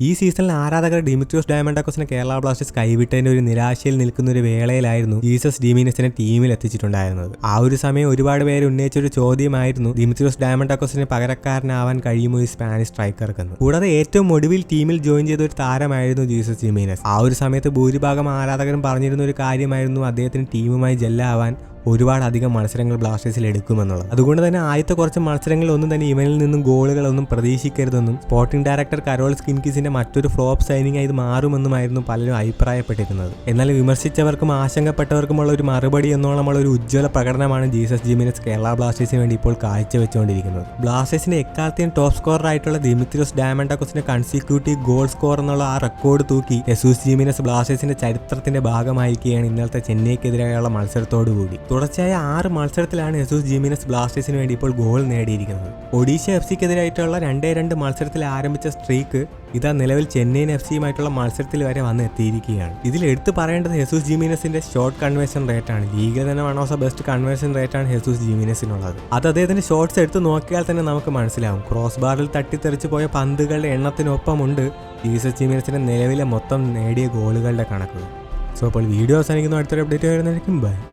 ഈ സീസണിൽ ആരാധകർ ഡിമിത്രിയോസ് ഡയമണ്ടാക്കോസിനെ കേരള ബ്ലാസ്റ്റേഴ്സ് കൈവിട്ടതിന്റെ ഒരു നിരാശയിൽ നിൽക്കുന്ന ഒരു വേളയിലായിരുന്നു ജീസസ് ഡിമിനസിനെ ടീമിൽ എത്തിച്ചിട്ടുണ്ടായിരുന്നത്. ആ ഒരു സമയം ഒരുപാട് പേര് ഉന്നയിച്ച ഒരു ചോദ്യമായിരുന്നു ഡിമിത്രിയോസ് ഡയമണ്ടാക്കോസിന് പകരക്കാരനാവാൻ കഴിയുമോ ഈ സ്പാനിഷ് സ്ട്രൈക്കർക്കെന്ന്. കൂടാതെ ഏറ്റവും ഒടുവിൽ ടീമിൽ ജോയിൻ ചെയ്ത ഒരു താരമായിരുന്നു ജീസസ് ഡിമീനസ്. ആ ഒരു സമയത്ത് ഭൂരിഭാഗം ആരാധകരും പറഞ്ഞിരുന്ന ഒരു കാര്യമായിരുന്നു അദ്ദേഹത്തിന് ടീമുമായി ജെല്ലാവാൻ ഒരുപാട് അധികം മത്സരങ്ങൾ ബ്ലാസ്റ്റേഴ്സിൽ എടുക്കുമെന്നുള്ളത്. അതുകൊണ്ട് തന്നെ ആദ്യത്തെ കുറച്ച് മത്സരങ്ങളിൽ ഒന്നും തന്നെ ഇവനിൽ നിന്നും ഗോളുകളൊന്നും പ്രതീക്ഷിക്കരുതെന്നും സ്പോർട്ടിംഗ് ഡയറക്ടർ കരോൾ സ്കിൻകിസിന്റെ മറ്റൊരു ഫ്ലോപ്പ് സൈനിങ് ആയി ഇത് മാറുമെന്നുമായിരുന്നു പലരും അഭിപ്രായപ്പെട്ടിരുന്നത്. എന്നാൽ വിമർശിച്ചവർക്കും ആശങ്കപ്പെട്ടവർക്കുമുള്ള ഒരു മറുപടി എന്നോളമുള്ള ഒരു ഉജ്ജ്വല പ്രകടനമാണ് ജീസസ് ജിമിനസ് കേരള ബ്ലാസ്റ്റേഴ്സിന് വേണ്ടി ഇപ്പോൾ കാഴ്ചവെച്ചുകൊണ്ടിരിക്കുന്നത്. ബ്ലാസ്റ്റേഴ്സിന്റെ എക്കാലത്തെയും ടോപ്പ് സ്കോറർ ആയിട്ടുള്ള ദിമിത്രിയോസ് ഡയമണ്ടാക്കോസിന്റെ കൺസിക്യൂട്ടീവ് ഗോൾ സ്കോർ എന്നുള്ള ആ റെക്കോർഡ് തൂക്കി യെസൂസ് ജിമിനസ് ബ്ലാസ്റ്റേഴ്സിന്റെ ചരിത്രത്തിന്റെ ഭാഗമായിരിക്കുകയാണ് ഇന്നലത്തെ ചെന്നൈക്കെതിരെയുള്ള മത്സരത്തോടുകൂടി. തുടർച്ചയായ ആറ് മത്സരത്തിലാണ് യസൂസ് ജിമിനസ് ബ്ലാസ്റ്റേഴ്സിന് വേണ്ടി ഇപ്പോൾ ഗോൾ നേടിയിരിക്കുന്നത്. ഒഡീഷ എഫ് സിക്കെതിരായിട്ടുള്ള രണ്ടേ രണ്ട് മത്സരത്തിൽ ആരംഭിച്ച സ്ട്രീക്ക് ഇതാ നിലവിൽ ചെന്നൈയിൻ എഫ് സിയുമായിട്ടുള്ള മത്സരത്തിൽ വരെ വന്ന് എത്തിയിരിക്കുകയാണ് ഇതിൽ എടുത്തു പറയേണ്ടത് ഹെസൂസ് ജിമിനസിന്റെ ഷോർട്ട് കൺവേർഷൻ റേറ്റ് ആണ്. ലീഗിൽ തന്നെ one of the best conversion rate ആണ് ഹെസൂസ് ജിമിനസിനുള്ളത്. അത് അദ്ദേഹത്തിന്റെ ഷോർട്ട്സ് എടുത്ത് നോക്കിയാൽ തന്നെ നമുക്ക് മനസ്സിലാവും. ക്രോസ് ബാറിൽ തട്ടിത്തെറിച്ച് പോയ പന്തുകളുടെ എണ്ണത്തിനൊപ്പമുണ്ട് ജീസസ് ജിമിനസിന്റെ നിലവിലെ മൊത്തം നേടിയ ഗോളുകളുടെ കണക്കുകൾ സോ അപ്പോൾ വീഡിയോ അവസാനിക്കുന്നു. അടുത്തൊരു അപ്ഡേറ്റ് വരുന്നതായിരിക്കും. ബൈ